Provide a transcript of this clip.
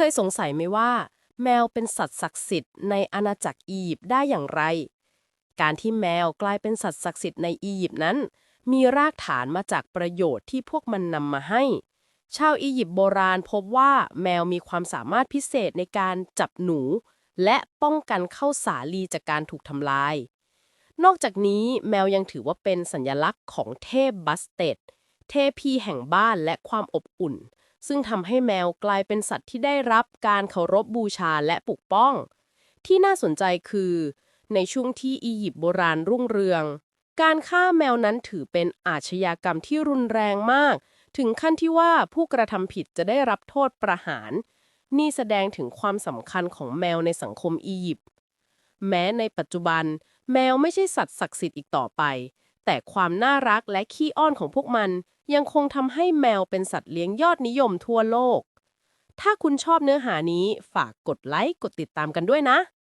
เคยสงสัยไหมว่า แมวเป็นสัตว์ศักดิ์สิทธิ์ในอาณาจักรอียิปต์ได้อย่างไร การที่แมวกลายเป็นสัตว์ศักดิ์สิทธิ์ในอียิปต์นั้น มีรากฐานมาจากประโยชน์ที่พวกมันนำมาให้ ชาวอียิปต์โบราณพบว่าแมวมีความสามารถพิเศษในการจับหนู และป้องกันเข้าสาลีจากการถูกทำลาย นอกจากนี้แมวยังถือว่าเป็นสัญลักษณ์ของเทพบัสเตดเทพีแห่งบ้านและความอบอุ่น ซึ่งทำให้แมวกลายเป็นสัตว์ที่ได้รับการเคารพบูชาและปกป้อง ที่น่าสนใจคือ ในช่วงที่อียิปต์โบราณรุ่งเรือง การฆ่าแมวนั้นถือเป็นอาชญากรรมที่รุนแรงมาก ถึงขั้นที่ว่าผู้กระทำผิดจะได้รับโทษประหาร นี่แสดงถึงความสำคัญของแมวในสังคมอียิปต์แม้ในปัจจุบัน แมวไม่ใช่สัตว์ศักดิ์สิทธิ์อีกต่อไป แต่ความน่ารักและขี้อ้อนของพวกมัน ยังคงทำให้แมวเป็นสัตว์เลี้ยงยอดนิยมทั่วโลก ถ้าคุณชอบเนื้อหานี้ฝากกดไลค์กดติดตามกันด้วยนะ